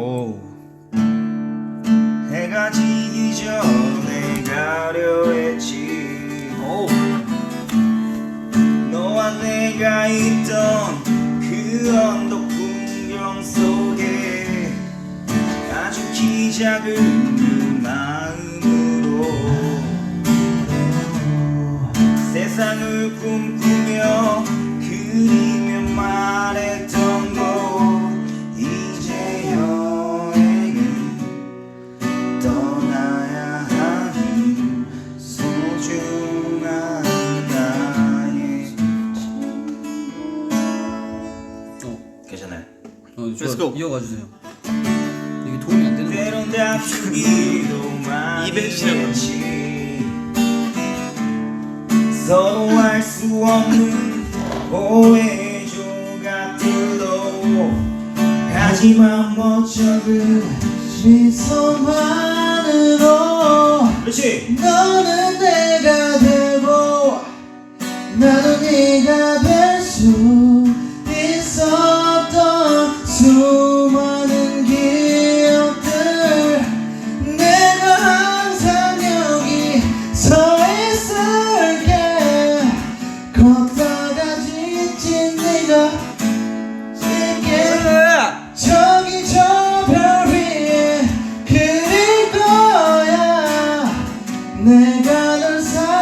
오. 해가 지기 전에 가려 했지 오. 너와 내가 있던 그 언덕 풍경 속에 아주 키 작은 그 마음으로 세상을 꿈꾸며 그리며 말 어 Let's go. 이어가 주세요. 이게 도움이 안 되는 거 때론 다투기도 많이. 했지 서로 알 수 없는 오해 조각들도 하지만 멋쩍은 시선만으로 그렇지 너는 되고 내가 널 사랑